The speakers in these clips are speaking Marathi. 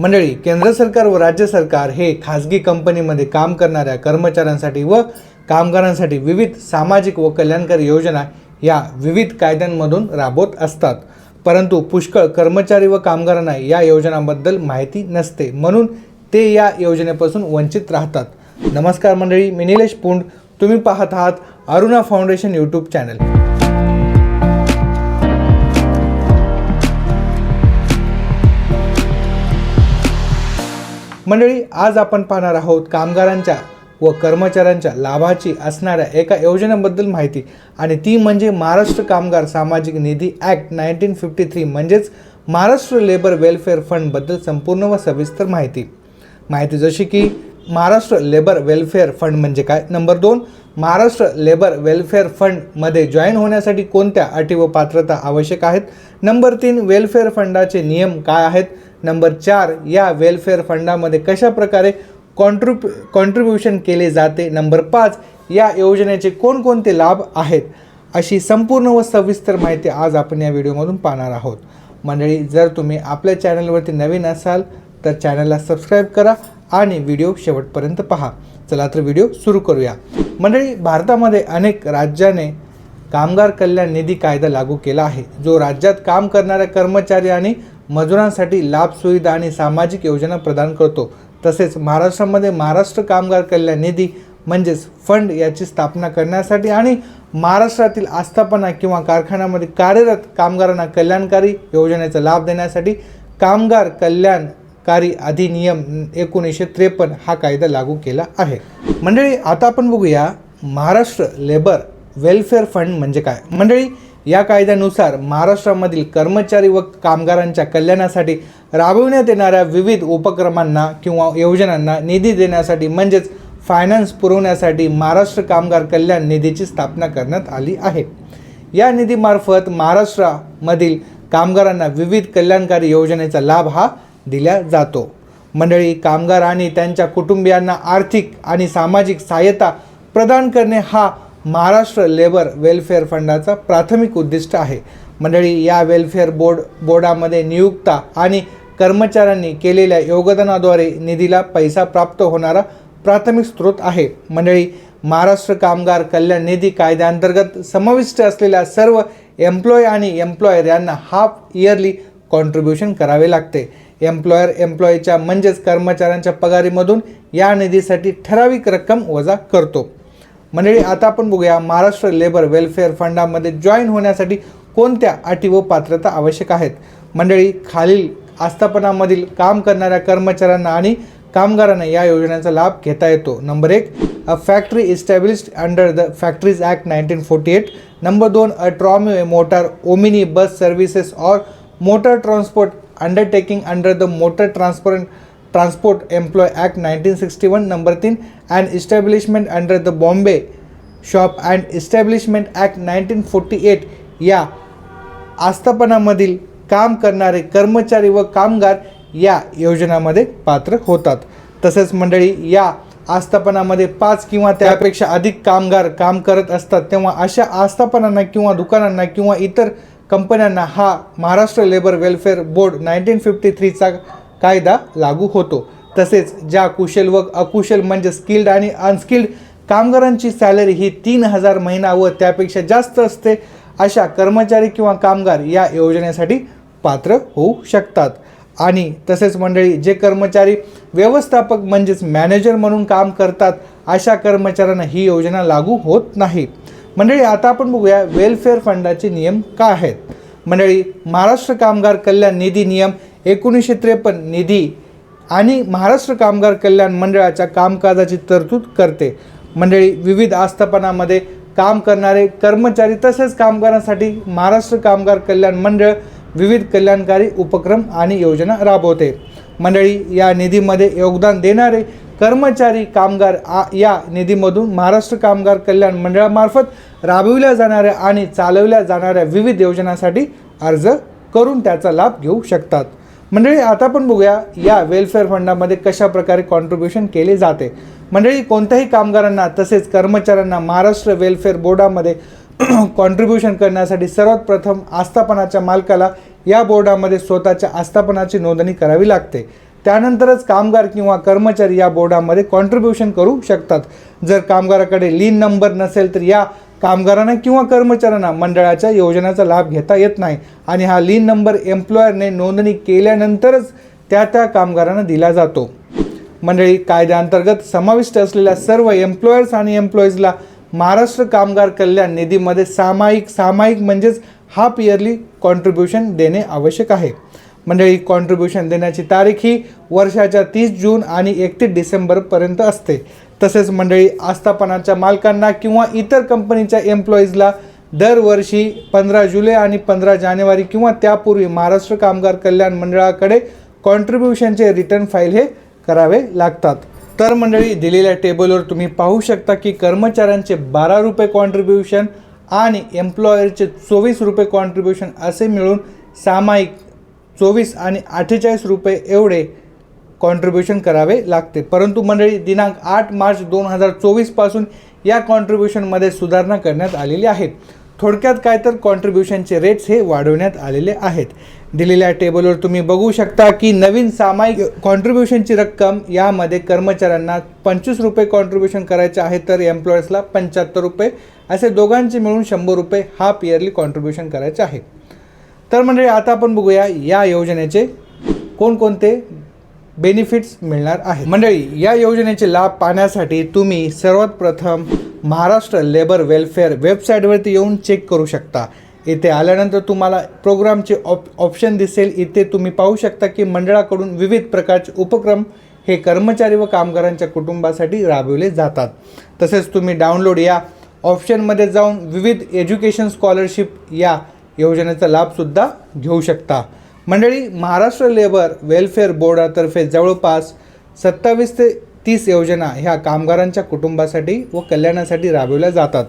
मंडळी केंद्र सरकार व राज्य सरकार हे खाजगी कंपनीमध्ये काम करणाऱ्या कर्मचाऱ्यांसाठी व कामगारांसाठी विविध सामाजिक व कल्याणकारी योजना या विविध कायद्यांमधून राबवत असतात. परंतु पुष्कळ कर्मचारी व कामगारांना या योजनांबद्दल माहिती नसते. म्हणून ते या योजनेपासून वंचित राहतात. नमस्कार मंडळी मी निलेश पुंड. तुम्ही पाहत आहात अरुणा फाउंडेशन यूट्यूब चॅनल. मंडळी आज आपण पाहणार आहोत कामगारांच्या व कर्मचाऱ्यांच्या लाभाची असणाऱ्या एका योजनेबद्दल माहिती. आणि ती म्हणजे महाराष्ट्र कामगार सामाजिक निधी ॲक्ट नाईन्टीन फिफ्टी थ्री म्हणजेच महाराष्ट्र लेबर वेलफेअर फंडबद्दल संपूर्ण व सविस्तर माहिती. माहिती जशी की महाराष्ट्र लेबर वेलफेअर फंड म्हणजे काय? नंबर दोन महाराष्ट्र लेबर वेलफेअर फंडमध्ये जॉईन होण्यासाठी कोणत्या अटी व पात्रता आवश्यक आहेत? नंबर तीन वेलफेअर फंडाचे नियम काय आहेत? नंबर चार या वेलफेअर फंडामध्ये कशा प्रकारे कॉन्ट्रिब कॉन्ट्रीब्युशन केले जाते? नंबर पाच या योजनेचे कोणकोणते लाभ आहेत? अशी संपूर्ण व सविस्तर माहिती आज आपण या व्हिडिओमधून पाहणार आहोत. मंडळी जर तुम्ही आपल्या चॅनलवरती नवीन असाल तर चॅनलला सबस्क्राईब करा आणि व्हिडिओ शेवटपर्यंत पहा. चला तर व्हिडिओ सुरू करूया. मंडळी भारतामध्ये अनेक राज्याने कामगार कल्याण निधी कायदा लागू केला आहे. जो राज्यात काम करणाऱ्या कर्मचारी आणि मजुरांसाठी लाभ सुविधा आणि सामाजिक योजना प्रदान करतो. तसेच महाराष्ट्रामध्ये महाराष्ट्र कामगार कल्याण निधी म्हणजेच फंड याची स्थापना करण्यासाठी आणि महाराष्ट्रातील आस्थापना किंवा कारखान्यामध्ये कार्यरत कामगारांना कल्याणकारी योजनेचा लाभ देण्यासाठी कामगार कल्याणकारी अधिनियम एकोणीसशे त्रेपन्न हा कायदा लागू केला आहे. मंडळी आता आपण बघूया महाराष्ट्र लेबर वेलफेअर फंड म्हणजे काय? मंडळी या कायद्यानुसार महाराष्ट्रामधील कर्मचारी व कामगारांच्या कल्याणासाठी राबविण्यात येणाऱ्या विविध उपक्रमांना किंवा योजनांना निधी देण्यासाठी म्हणजेच फायनान्स पुरवण्यासाठी महाराष्ट्र कामगार कल्याण निधीची स्थापना करण्यात आली आहे. या निधीमार्फत महाराष्ट्रामधील कामगारांना विविध कल्याणकारी योजनेचा लाभ हा दिला जातो. मंडळी कामगार आणि त्यांच्या कुटुंबियांना आर्थिक आणि सामाजिक सहाय्यता प्रदान करणे हा महाराष्ट्र लेबर वेलफेअर फंडाचा प्राथमिक उद्दिष्ट आहे. मंडळी या वेलफेअर बोर्ड बोर्डामध्ये नियुक्ता आणि कर्मचाऱ्यांनी केलेल्या योगदानाद्वारे निधीला पैसा प्राप्त होणारा प्राथमिक स्रोत आहे. मंडळी महाराष्ट्र कामगार कल्याण निधी कायद्याअंतर्गत समाविष्ट असलेल्या सर्व एम्प्लॉय आणि एम्प्लॉयर यांना हाफ इयरली कॉन्ट्रीब्युशन करावे लागते. एम्प्लॉयर एम्प्लॉयच्या म्हणजेच कर्मचाऱ्यांच्या पगारीमधून या निधीसाठी ठराविक रक्कम वजा करतो. मंडळी आता आपण बघूया महाराष्ट्र लेबर वेलफेअर फंडामध्ये जॉईन होण्यासाठी कोणत्या अटी व पात्रता आवश्यक आहेत? मंडळी खालील आस्थापनामधील काम करणाऱ्या कर्मचाऱ्यांना आणि कामगारांना या योजनेचा लाभ घेता येतो. नंबर एक a factory established under the factories act nineteen forty eight. Number दोन a tramway motor omnibus services or motor transport undertaking under the motor transport transport employ act nineteen sixty one number तीन and establishment under the Bombay shop and establishment act nineteen forty eight या आस्थापनामधील काम करणारे कर्मचारी व कामगार या योजनामध्ये पात्र होतात. तसेच मंडळी या आस्थापनामध्ये पाच किंवा त्यापेक्षा अधिक कामगार काम करत असतात तेव्हा अशा आस्थापनांना किंवा दुकानांना किंवा इतर कंपन्यांना हा Maharashtra labour welfare board nineteen fifty थ्रीचा कायदा लागू होतो. तसेच ज्या कुशल व अकुशल म्हणजे स्किल्ड आणि अनस्किल्ड कामगारांची सॅलरी ही तीन हजार महिना व त्यापेक्षा जास्त असते अशा कर्मचारी किंवा कामगार या योजनेसाठी पात्र होऊ शकतात. आणि तसेच मंडळी जे कर्मचारी व्यवस्थापक म्हणजेच मॅनेजर म्हणून काम करतात अशा कर्मचाऱ्यांना ही योजना लागू होत नाही. मंडळी आता आपण बघूया वेलफेअर फंडाचे नियम काय आहेत. मंडळी महाराष्ट्र कामगार कल्याण निधी नियम एकोणीसशे त्रेपन्न निधी आणि महाराष्ट्र कामगार कल्याण मंडळाच्या कामकाजाची तरतूद करते. मंडळी विविध आस्थापनामध्ये काम करणारे कर्मचारी तसेच कामगारांसाठी महाराष्ट्र कामगार कल्याण मंडळ विविध कल्याणकारी उपक्रम आणि योजना राबवते. मंडळी या निधीमध्ये योगदान देणारे कर्मचारी कामगार आ या निधीमधून महाराष्ट्र कामगार कल्याण मंडळामार्फत राबविल्या जाणाऱ्या आणि चालवल्या जाणाऱ्या विविध योजनांसाठी अर्ज करून त्याचा लाभ घेऊ शकतात. मंडळी आता पण बघूया या वेलफेअर फंडामध्ये कशा प्रकारे कॉन्ट्रीब्युशन केले जाते? मंडळी कोणत्याही कामगारांना तसेच कर्मचाऱ्यांना महाराष्ट्र वेलफेअर बोर्डामध्ये कॉन्ट्रीब्युशन करण्यासाठी सर्वात प्रथम आस्थापनाच्या मालकाला या बोर्डामध्ये स्वतःच्या आस्थापनाची नोंदणी करावी लागते. त्यानंतरच कामगार किंवा कर्मचारी या बोर्डामध्ये कॉन्ट्रीब्युशन करू शकतात. जर कामगाराकडे लीन नंबर नसेल तर या कामगारांना किंवा कर्मचाऱ्यांना मंडळाच्या योजनेचा लाभ घेता येत नाही आणि हा लीन नंबर एम्प्लॉयरने नोंदणी केल्यानंतरच त्या त्या कामगारांना दिला जातो. मंडळी कायद्याअंतर्गत समाविष्ट असलेल्या सर्व एम्प्लॉयर्स आणि एम्प्लॉईजला महाराष्ट्र कामगार कल्याण निधीमध्ये सामायिक सामायिक म्हणजेच हाफ इयरली कॉन्ट्रीब्युशन देणे आवश्यक आहे. मंडळी कॉन्ट्रीब्युशन देण्याची तारीख ही वर्षाच्या तीस जून आणि एकतीस डिसेंबरपर्यंत असते. तसेच मंडळी आस्थापनाच्या मालकांना किंवा इतर कंपनीच्या एम्प्लॉईजला दरवर्षी पंधरा जुलै आणि पंधरा जानेवारी किंवा त्यापूर्वी महाराष्ट्र कामगार कल्याण मंडळाकडे कॉन्ट्रीब्युशनचे रिटर्न फाईल हे करावे लागतात. तर मंडळी दिलेल्या टेबलवर तुम्ही पाहू शकता की कर्मचाऱ्यांचे बारा रुपये कॉन्ट्रीब्युशन आणि एम्प्लॉयरचे चोवीस रुपये कॉन्ट्रीब्युशन असे मिळून सामायिक चोवीस आणि अठ्ठेचाळीस रुपये एवढे कॉन्ट्रीब्युशन करावे लागते. परंतु मंडळी दिनांक आठ मार्च दोन हजार चोवीसपासून या कॉन्ट्रीब्युशनमध्ये सुधारणा करण्यात आलेली आहे. थोडक्यात काय तर कॉन्ट्रीब्युशनचे रेट्स हे वाढवण्यात आलेले आहेत. दिलेल्या टेबलवर तुम्ही बघू शकता की नवीन सामायिक कॉन्ट्रीब्युशनची रक्कम यामध्ये कर्मचाऱ्यांना पंचवीस रुपये कॉन्ट्रीब्युशन करायचे आहे तर एम्प्लॉईजला पंच्याहत्तर रुपये. असे दोघांचे मिळून शंभर रुपये हाफ इयरली कॉन्ट्रीब्युशन करायचे आहे. तर म्हणजे आता आपण बघूया या योजनेचे कोणकोणते बेनिफिट्स मिळणार आहेत. मंडळी या योजनेचे लाभ पाहण्यासाठी तुम्ही सर्वात प्रथम महाराष्ट्र लेबर वेलफेअर वेबसाईटवरती येऊन चेक करू शकता. इथे आल्यानंतर तुम्हाला प्रोग्रामचे ऑप ऑप्शन दिसेल. इथे तुम्ही पाहू शकता की मंडळाकडून विविध प्रकारचे उपक्रम हे कर्मचारी व कामगारांच्या कुटुंबासाठी राबवले जातात. तसेच तुम्ही डाउनलोड या ऑप्शनमध्ये जाऊन विविध एज्युकेशन स्कॉलरशिप या योजनेचा लाभसुद्धा घेऊ शकता. मंडळी महाराष्ट्र लेबर वेलफेअर बोर्डातर्फे जवळपास सत्तावीस ते तीस योजना ह्या कामगारांच्या कुटुंबासाठी व कल्याणासाठी राबवल्या जातात.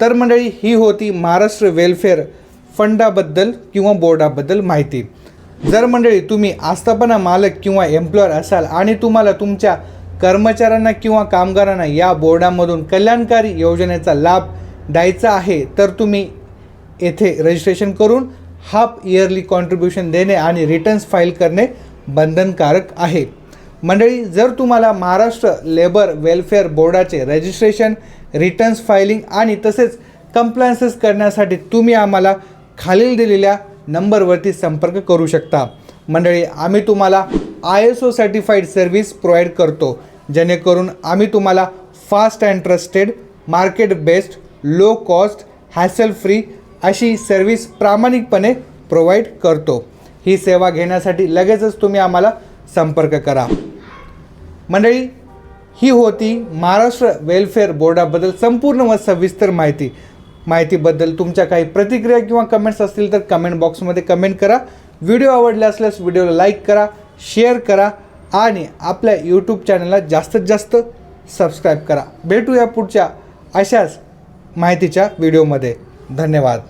तर मंडळी ही होती महाराष्ट्र वेलफेअर फंडाबद्दल किंवा बोर्डाबद्दल माहिती. जर मंडळी तुम्ही आस्थापना मालक किंवा एम्प्लॉयर असाल आणि तुम्हाला तुमच्या कर्मचाऱ्यांना किंवा कामगारांना या बोर्डामधून कल्याणकारी योजनेचा लाभ द्यायचा आहे तर तुम्ही येथे रजिस्ट्रेशन करून हाफ इयरली कॉन्ट्रीब्युशन देणे आणि रिटर्न्स फाईल करणे बंधनकारक आहे. मंडळी जर तुम्हाला महाराष्ट्र लेबर वेलफेअर बोर्डाचे रजिस्ट्रेशन रिटर्न्स फायलिंग आणि तसेच कम्प्लायन्सेस करण्यासाठी तुम्ही आम्हाला खालील दिलेल्या नंबरवरती संपर्क करू शकता. मंडळी आम्ही तुम्हाला I S O certified service provide करतो जेणेकरून आम्ही तुम्हाला fast and trusted market based low cost hassle free अशी सर्व्हिस प्रामाणिकपणे प्रोव्हाइड करतो. ही सेवा घेण्यासाठी लगेचच तुम्ही आम्हाला संपर्क करा. मंडळी ही होती महाराष्ट्र वेलफेअर बोर्डाबद्दल संपूर्ण व सविस्तर माहिती. माहितीबद्दल तुमच्या काही प्रतिक्रिया किंवा कमेंट्स असतील तर कमेंट बॉक्समध्ये कमेंट करा. व्हिडिओ आवडला असल्यास व्हिडिओला लाईक करा शेअर करा आणि आपल्या यूट्यूब चॅनलला जास्तीत जास्त सबस्क्राईब करा. भेटूया पुढच्या अशाच माहितीच्या व्हिडिओमध्ये. धन्यवाद.